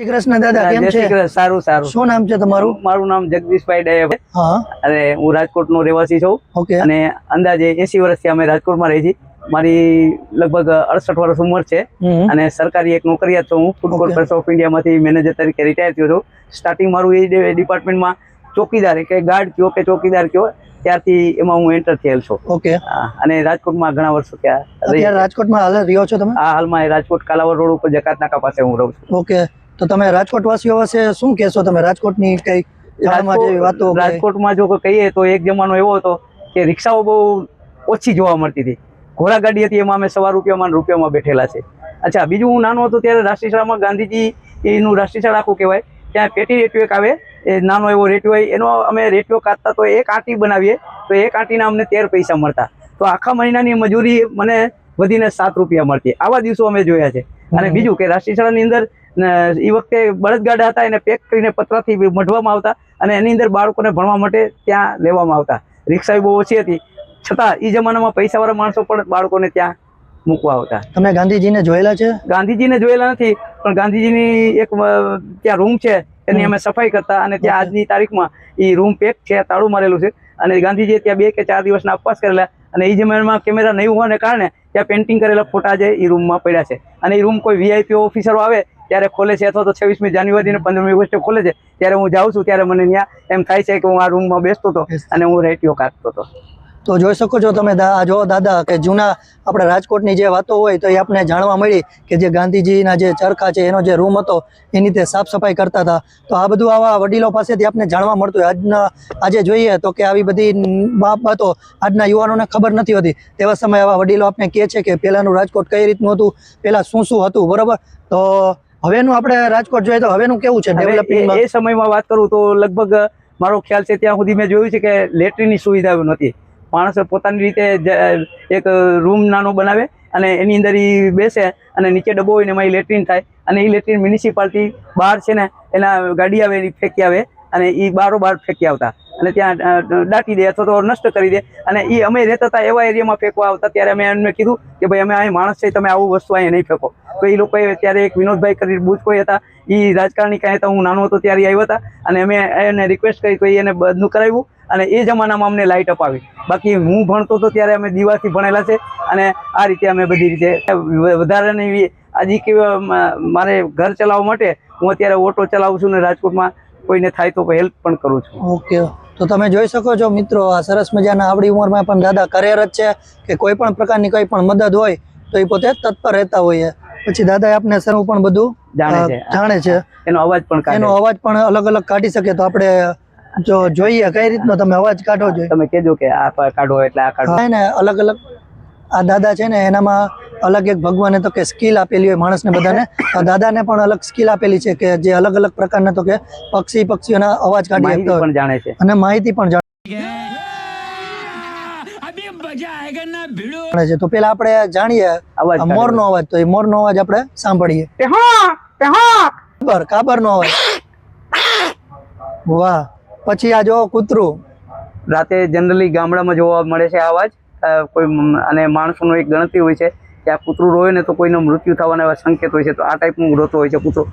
શ્રી કૃષ્ણ દાદા કેમ છે? સારું સારું. શું નામ છે તમારું? મારું નામ જગદીશભાઈ ડાયાભાઈ અને હું રાજકોટ નો રહેવાસી છું. અને અંદાજે એસી વર્ષથી અમે રાજકોટમાં રહી છીએ. મારી લગભગ અડસઠ વર્ષ ઉંમર છે. અને સરકારી એક નોકરિયાત છું હું ફૂડ. કોર્પોરેશન ઓફ ઇન્ડિયામાંથી મેનેજર તરીકે રિટાયર થયો છું. સ્ટાર્ટિંગ મારું એ ડિપાર્ટમેન્ટમાં ચોકીદાર કે ગાર્ડ કયો કે ચોકીદાર કયો ત્યારથી એમાં હું એન્ટર થયેલ છું. ઓકે. અને રાજકોટમાં ઘણા વર્ષો ત્યાં રાજકોટમાં હાલ રહ્યો છો તમે? હાલમાં રાજકોટ કાલાવડ રોડ ઉપર જકાત નાકા પાસે હું રહું છું. ઓકે. તો તમે રાજકોટ વાસીઓ વિશે શું કહેશો? તમે રાજકોટની કઈ વાતો? રાજકોટમાં જો કહીએ તો એક જમાનો એવો હતો કે રિક્ષાઓ બહુ ઓછી જોવા મળતી હતી. ઘોડા ગાડી હતી એમાં અમે સવા રૂપિયામાં રૂપિયામાં બેઠેલા છે. અચ્છા બીજું હું નાનો હતો ત્યારે રાષ્ટ્રીય શાળામાં ગાંધીજી એનું રાષ્ટ્રીય શાળા આખું કહેવાય. ત્યાં પેટી રેટિયો એક આવે એ નાનો એવો રેટિયો હોય. એનો અમે રેટિયો કાઢતા તો એક આંટી બનાવીએ તો એક આંટીના અમને તેર પૈસા મળતા. તો આખા મહિનાની મજૂરી મને વધીને સાત રૂપિયા મળતી. આવા દિવસો અમે જોયા છે. અને બીજું કે રાષ્ટ્રીય શાળાની અંદર એ વખતે બળદગાડા હતા એને પેક કરીને પતરાથી મઢવામાં આવતા અને એની અંદર બાળકોને ભણવા માટે ત્યાં લેવામાં આવતા. રિક્ષા બહુ ઓછી હતી. છતાં એ જમાનામાં પૈસાવાળા માણસો પણ બાળકોને ત્યાં મૂકવા આવતા. તમે ગાંધીજીને જોયેલા છે? ગાંધીજીને જોયેલા નથી પણ ગાંધીજીની એક ત્યાં રૂમ છે એની અમે સફાઈ કરતા અને ત્યાં આજની તારીખમાં એ રૂમ પેક છે તાળું મારેલું છે. અને ગાંધીજીએ ત્યાં બે કે ચાર દિવસના ઉપવાસ કરેલા અને એ જમાનામાં કેમેરા નહીં હોવાને કારણે ત્યાં પેન્ટિંગ કરેલા ફોટા છે એ રૂમમાં પડ્યા છે. અને એ રૂમ કોઈ વીઆઈપી ઓફિસરો આવે ત્યારે ખોલે છે અથવા તો છવ્વીસમી જાન્યુઆરી અને પંદરમી ઓગસ્ટે ખોલે છે ત્યારે હું જાઉં છું ત્યારે મને ત્યાં એમ થાય છે કે હું આ રૂમમાં બેસતો હતો અને હું રેટિયો કાઢતો હતો. તો જોઈ શકો છો તમે આ જો દાદા કે જૂના આપણે રાજકોટની જે વાતો હોય તો એ આપણે જાણવા મળી કે જે ગાંધીજીના જે ચરખા છે એનો જે રૂમ હતો એની તે સાફ સફાઈ કરતા હતા. તો આ બધું આવા વડીલો પાસેથી આપણે જાણવા મળતું હોય. આજના આજે જોઈએ તો કે આવી બધી બાબતો આજના યુવાનોને ખબર નથી હોતી. તેવા સમયે આવા વડીલો આપણે કહે છે કે પહેલાંનું રાજકોટ કઈ રીતનું હતું? પહેલાં શું શું હતું? બરાબર? તો હવેનું આપણે રાજકોટ જોઈએ તો હવેનું કેવું છે ડેવલપિંગ એ સમયમાં વાત કરું તો લગભગ મારો ખ્યાલ છે ત્યાં સુધી મેં જોયું છે કે લેટ્રિનની સુવિધા નહોતી. માણસો પોતાની રીતે એક રૂમ નાનો બનાવે અને એની અંદર એ બેસે અને નીચે ડબ્બો હોય ને એમાં લેટ્રિન થાય અને એ લેટ્રિન મ્યુનિસિપાલિટી બહાર છે ને, એના ગાડી આવે એની ફેંકી આવે અને એ બારો બાર ફેંકી આવતા. અને ત્યાં દાટી દે અથવા તો નષ્ટ કરી દે. અને એ અમે રહેતા હતા એવા એરિયામાં ફેંકવા આવતા, ત્યારે અમે એમને કીધું કે ભાઈ, અમે અહીં માણસ છે, તમે આવું વસ્તુ અહીંયા નહીં ફેંકો. તો એ લોકોએ ત્યારે એક વિનોદભાઈ કરી બુચકોઈ હતા એ રાજકારણી કાંઈ હતા હું નાનો હતો ત્યારે આવ્યા હતા. અને અમે એને રિક્વેસ્ટ કરી તો એને બધું કરાવ્યું. અને એ જમાનામાં અમને લાઇટ અપાવી. બાકી હું ભણતો હતો ત્યારે અમે દીવાથી ભણેલા છે અને આ રીતે અમે બધી રીતે વધારાની આજે કે મારે ઘર ચલાવવા માટે હું અત્યારે ઓટો ચલાવું છું ને રાજકોટમાં કોઈને થાય તો હેલ્પ પણ કરું છું. ઓકે. તો તમે જોઈ શકો છો મિત્રો આ સરસ મજાના આવડી ઉંમરમાં પણ દાદા કાર્યરત જ છે કે કોઈ પણ પ્રકારની કોઈ પણ મદદ હોય તો એ પોતે તત્પર રહેતા હોઈએ. પછી દાદા આપને સરું પણ બધું જાણે છે. જાણે છે. એનો અવાજ પણ એનો અવાજ પણ અલગ અલગ કાઢી શકે તો આપણે જો જોઈએ કઈ રીતનો તમે અવાજ કાઢો જોઈએ? તમે કહેજો કે આ કાઢો એટલે આ કાઢો. ને અલગ અલગ આ દાદા છે ને એનામાં અલગ એક ભગવાને તો કે સ્કિલ આપેલી હોય માણસને બધાને. તો દાદાને પણ અલગ સ્કિલ આપેલી છે કે જે અલગ અલગ પ્રકારના તો કે પક્ષી પક્ષીઓના અવાજ કાઢી શકતો પણ જાણે છે. અને માહિતી પણ જાણે છે. તો પેલા આપણે જાણીએ અવાજ આ મોરનો અવાજ તો એ મોરનો અવાજ આપણે સાંભળીએ. કાબર કાબરનો અવાજ. વાહ. પછી આ જો કૂતરું. રાતે જનરલી ગામડામાં જોવા મળે છે આ અવાજ. કોઈ અને માણસોનો એક ગણતરી હોય છે કે આ કૂતરું રોય ને તો કોઈનો મૃત્યુ થવાના એવા સંકેત હોય છે. તો આ ટાઈપનું રોતો હોય છે કૂતરો.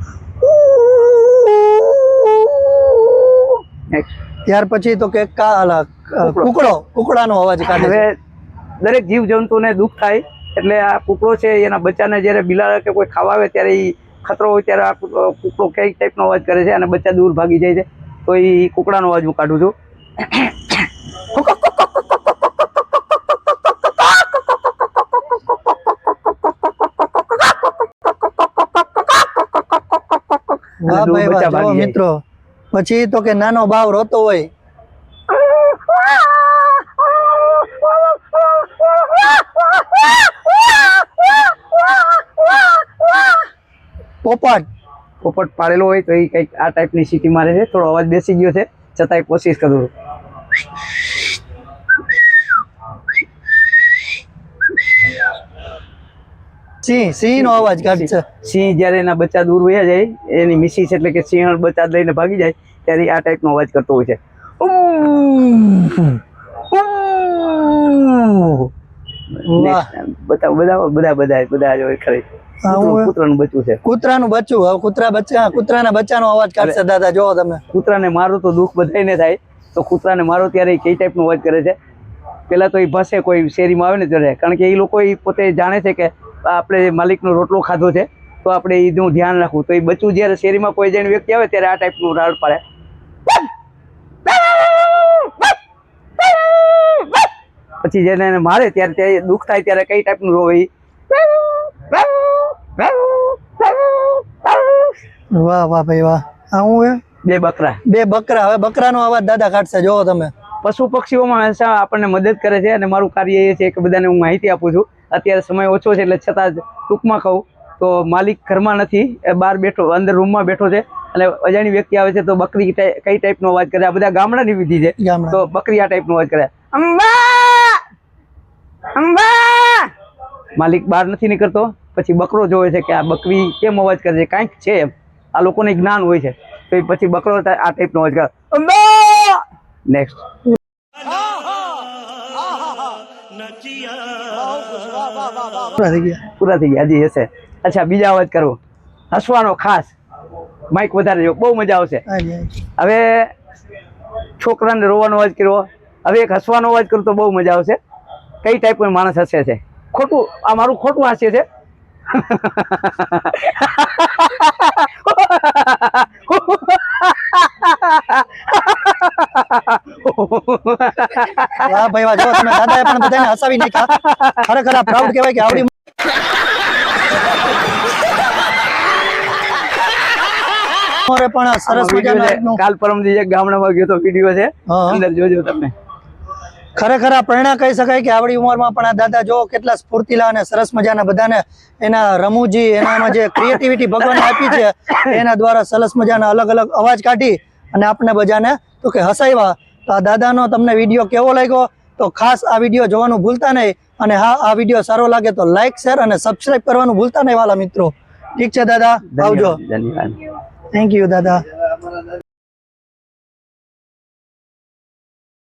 ત્યાર પછી તો કે કુકડો. કુકડાનો અવાજ કાઢે હવે દરેક જીવ જંતુને દુઃખ થાય એટલે આ કુકડો છે એના બચ્ચાને જ્યારે બિલાડા કે કોઈ ખાવા આવે ત્યારે એ ખતરો હોય ત્યારે આ કુકડો કઈ ટાઈપનો અવાજ કરે છે અને બચ્ચા દૂર ભાગી જાય છે. તો એ કુકડાનો અવાજ હું કાઢું છું. મિત્રો. પછી તો કે નાનો ભાવ રોતો હોય. પોપટ પોપટ પાડેલો હોય તો એ કંઈક આ ટાઈપની સીટી મારે છે. થોડો અવાજ બેસી ગયો છે છતાંય કોશિશ કરું સિંહ સિંહનો અવાજ કાઢી છે. સિંહ જ્યારે એના બચ્ચા દૂર વયા જાય એની મિસિસ એટલે કે સિંહણ બચ્ચા લઈને ભાગી જાય ત્યારે આ ટાઈપનો અવાજ કરતો હોય છે. બધા બધા બધા બધા બધા જ હોય ખરી. હું- કૂતરાનું બચ્ચું છે. કૂતરાનું બચ્ચું હવે કૂતરા બચ્ચા કૂતરાના બચ્ચાનો અવાજ કાઢશે દાદા જોવો તમે. કૂતરાને મારો તો દુઃખ બધાને થાય તો કૂતરાને મારો ત્યારે એ કઈ ટાઈપનો અવાજ કરે છે? પહેલા તો એ ભસે કોઈ શેરીમાં આવે ને ત્યારે કારણ કે એ લોકો એ પોતે જાણે છે કે આપણે માલિકનો રોટલો ખાધો છે તો આપણે એનું ધ્યાન રાખવું. તો એ બચ્ચું જ્યારે શેરીમાં કોઈ જણ વ્યક્તિ આવે ત્યારે આ ટાઈપનું રાડ પાડે. પછી જેને એને મારે ત્યારે તે દુઃખ થાય ત્યારે કઈ ટાઈપનું રોવે? વાહ વાહ ભાઈ વાહ. આ હું હે? બે બકરા. બે બકરા. હવે બકરાનો અવાજ દાદા કાઢશે જોવો તમે. પશુ પક્ષીઓમાં હંમેશા આપણને મદદ કરે છે અને મારું કાર્ય એ છે કે બધાને હું માહિતી આપું છું. અત્યારે સમય ઓછો છે એટલે છતાં જ ટૂંકમાં કહું તો માલિક ઘરમાં નથી એ બહાર બેઠો અંદર રૂમમાં બેઠો છે અને અજાણી વ્યક્તિ આવે છે તો બકરી કઈ ટાઈપનો અવાજ કરે. આ બધા ગામડાની વિધિ છે. તો બકરી આ ટાઈપનો અવાજ કરે. અંબા! અંબા! માલિક બહાર નથી નીકળતો. પછી બકરો જોવે છે કે આ બકરી કેમ અવાજ કરે છે? કાંઈક છે એમ. આ લોકોને જ્ઞાન હોય છે. તો પછી બકરો આ ટાઈપનો અવાજ કરે. અંબા! નેક્સ્ટ પૂરા થઈ ગયા. પૂરા થઈ ગયા. હજી હશે. અચ્છા બીજા અવાજ કરવો હસવાનો ખાસ. માઇક વધારે જો. બહુ મજા આવશે. હવે છોકરાને રોવાનો અવાજ કર્યો. હવે એક હસવાનો અવાજ કરો તો બહુ મજા આવશે. કઈ ટાઈપનો માણસ હસે છે? ખોટું આ મારું ખોટું હાસ્ય છે. વાહ ભાઈ વાહ જો તમે દાદાએ પણ બધાને હસાવી નાખ્યા. ખરેખર આ પ્રાઉડ કહેવાય કે આવડી પણ સરસ મજાનું કાલ પરમ એક ગામડામાં ગયો તો વીડિયો છે. અંદર જોજો તમે. ખરેખર આ પ્રેરણા કહી શકાય કે આવડી ઉંમરમાં પણ આ દાદા જો કેટલા સ્ફૂર્તિલા અને સરસ મજાના બધાને એના રમૂજી એનામાં જે ક્રિએટિવિટી ભગવાને આપી છે એના દ્વારા સરસ મજાના અલગ અલગ અવાજ કાઢી અને આપણે બધાને તો કે હસાવ્યા તો આ દાદાનો તમને વીડિયો કેવો લાગ્યો? તો ખાસ આ વીડિયો જોવાનું ભૂલતા નહીં અને હા આ વીડિયો સારો લાગે તો લાઈક શેર અને સબસ્ક્રાઇબ કરવાનું ભૂલતા નહીં વાલા મિત્રો. ઠીક છે દાદા આવજો. ધન્યવાદ. થેન્ક યુ દાદા.